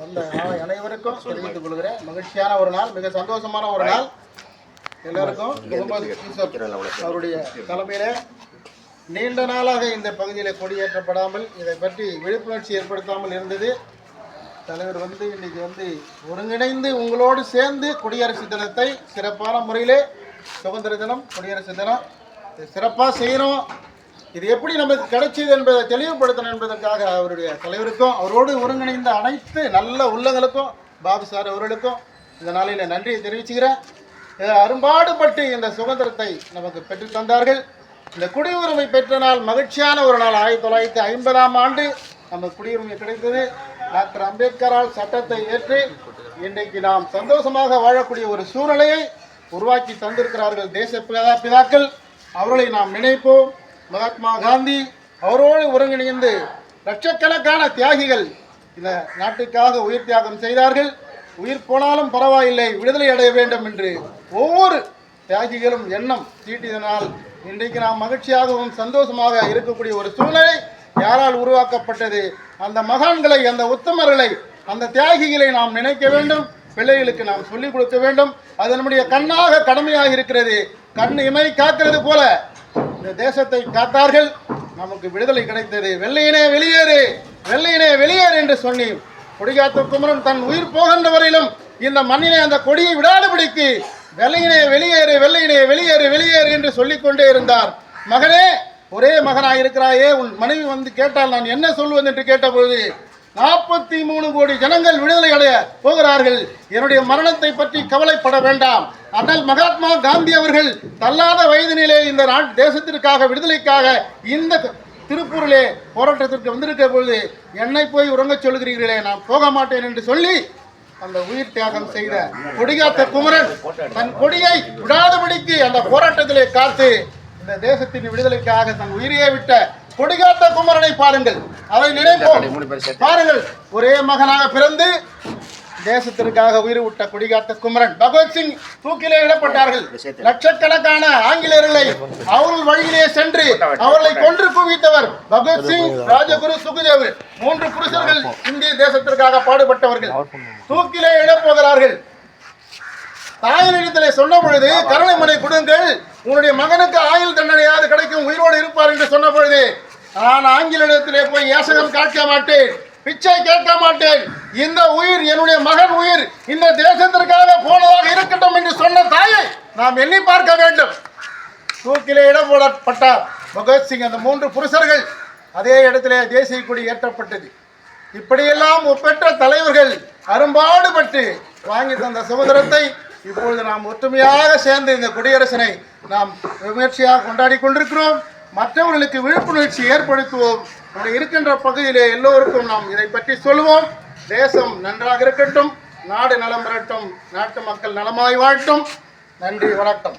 வந்த அனைவருக்கும் தெரிவித்துக் கொள்கிறேன். மகிழ்ச்சியான ஒரு நாள் மிக சந்தோஷமான ஒரு நாள். எல்லாருக்கும் அவருடைய தலைமையில நீண்ட நாளாக இந்த பகுதியில் கொடியேற்றப்படாமல் இதை பற்றி விழிப்புணர்ச்சி ஏற்படுத்தாமல் இருந்தது. தலைவர் வந்து இன்னைக்கு வந்து ஒருங்கிணைந்து உங்களோடு சேர்ந்து குடியரசு தினத்தை சிறப்பான முறையிலே சுதந்திர தினம் குடியரசு தினம். சிறப்பாக செய்கிறோம் இது எப்படி நமக்கு கிடைச்சது என்பதை தெளிவுபடுத்தணும் என்பதற்காக அவருடைய தலைவருக்கும் அவரோடு ஒருங்கிணைந்த அனைத்து நல்ல உள்ளங்களுக்கும் பாபு சார் அவர்களுக்கும் இந்த நாளில் நன்றியை தெரிவிச்சுக்கிறேன். அரும்பாடுபட்டு இந்த சுதந்திரத்தை நமக்கு பெற்றுத் தந்தார்கள். இந்த குடியுரிமை பெற்ற நாள் மகிழ்ச்சியான ஒரு நாள். ஆயிரத்தி தொள்ளாயிரத்தி ஐம்பதாம் ஆண்டு நம்ம குடியுரிமை கிடைத்தது. டாக்டர் அம்பேத்கரால் சட்டத்தை ஏற்று இன்றைக்கு நாம் சந்தோஷமாக வாழக்கூடிய ஒரு சூழ்நிலையை உருவாக்கி தந்திருக்கிறார்கள் தேச பிதா பிதாக்கள் அவர்களை நாம் நினைப்போம். மகாத்மா காந்தி அவரோடு ஒருங்கிணைந்து லட்சக்கணக்கான தியாகிகள் இந்த நாட்டுக்காக உயிர் தியாகம் செய்தார்கள். உயிர் போனாலும் பரவாயில்லை விடுதலை அடைய வேண்டும் என்று ஒவ்வொரு தியாகிகளும் எண்ணம் தீட்டியதனால் இன்றைக்கு நாம் மகிழ்ச்சியாகவும் சந்தோஷமாக இருக்கக்கூடிய ஒரு சூழ்நிலை யாரால் உருவாக்கப்பட்டது? அந்த மகான்களை அந்த உத்தமர்களை அந்த தியாகிகளை நாம் நினைக்க வேண்டும். பிள்ளைகளுக்கு நாம் சொல்லிக் கொடுக்க வேண்டும். அது நம்முடைய கண்ணாக கடமையாக இருக்கிறது. கண் இமை காக்கிறது போல இந்த தேசத்தை காத்தார்கள். நமக்கு விடுதலை கிடைத்தது. வெள்ளையினே வெளியேறு. வெள்ளையினே வெளியேறு என்று சொன்னேன் கொடிகாத்து குமரன் தன் உயிர் போகின்ற வரையிலும் இந்த மண்ணினை அந்த கொடியை விடாதபடிக்கு வெள்ளையினே வெளியேறு வெள்ளையினே வெளியேறு வெளியேறு என்று சொல்லிக் கொண்டே இருந்தார். மகனே ஒரே மகனாக இருக்கிறாயே உன் மனைவி வந்து கேட்டால் நான் என்ன சொல்வது என்று கேட்டபொழுது நாற்பத்தி மூணு கோடி ஜனங்கள் விடுதலை அடைய போகிறார்கள். என்னுடைய மரணத்தை பற்றி கவலைப்பட வேண்டாம். ஆனால் மகாத்மா காந்தி அவர்கள் தள்ளாத வயதினிலே இந்த நாட் தேசத்திற்காக விடுதலைக்காக இந்த திருப்பூரிலே போராட்டத்திற்கு வந்திருக்க பொழுது என்னை போய் உறங்கச் சொல்கிறீர்களே நான் போக மாட்டேன் என்று சொல்லி அந்த உயிர் தியாகம் செய்த கொடிகாத்த குமரன் தன் கொடியை விடாதபடிக்கு அந்த போராட்டத்திலே காத்து இந்த தேசத்தின் விடுதலைக்காக தன் உயிரையே விட்ட கொடிகாத்த குமரனை பாருங்கள். அதை நினைப்போம். பாருங்கள் ஒரே மகனாக பிறந்து தேசத்திற்காக உயிர் விட்ட கொடிகாத்த குமரன் பகவத்சிங் தூக்கிலே இடப்பட்டார்கள். லட்சக்கணக்கான ஆங்கிலேயர்களை அவர்கள் வழியிலே சென்று அவர்களை கொன்று குவித்தவர் பகவத்சிங் ராஜகுரு சுகுதேவ். மூன்று புருஷர்கள் இந்திய தேசத்திற்காக பாடுபட்டவர்கள். தூக்கிலே இடப்போகிறார்கள். தாயினிடத்திலே சொன்ன பொழுது கருணைமனை கொடுங்கள். உன்னுடைய மகனுக்கு ஆயுள் தண்டனையாவது கிடைக்கும். உயிரோடு இருப்பார் என்று சொன்ன பொழுது நான் ஆங்கிலத்திலே போய் ஏசகம் காட்ட மாட்டேன் பிச்சை கேட்க மாட்டேன். இந்த உயிர் என்னுடைய மகன் உயிர். இந்த தேசத்திற்காக போனதாக இருக்கட்டும் என்று சொன்ன தாயை நாம் எண்ணி பார்க்க வேண்டும். தூக்கிலே இடம் போடப்பட்டார். பகத்சிங் அந்த மூன்று புருஷர்கள் அதே இடத்திலே தேசிய கொடி ஏற்றப்பட்டது. இப்படியெல்லாம் ஒப்பற்ற தலைவர்கள் அரும்பாடுபட்டு வாங்கி தந்த சுதந்திரத்தை இப்பொழுது நாம் ஒற்றுமையாக சேர்ந்து இந்த குடியரசனை நாம் முயற்சியாக கொண்டாடி கொண்டிருக்கிறோம். மற்றவர்களுக்கு விழிப்புணர்ச்சி ஏற்படுத்துவோம். நம்முடைய இருக்கின்ற பகுதியிலே எல்லோருக்கும் நாம் இதை பற்றி சொல்லுவோம் தேசம் நன்றாக இருக்கட்டும். நாடு நலம் பெறட்டும். நாட்டு மக்கள் நலமாய் வாழட்டும். நன்றி வணக்கம்.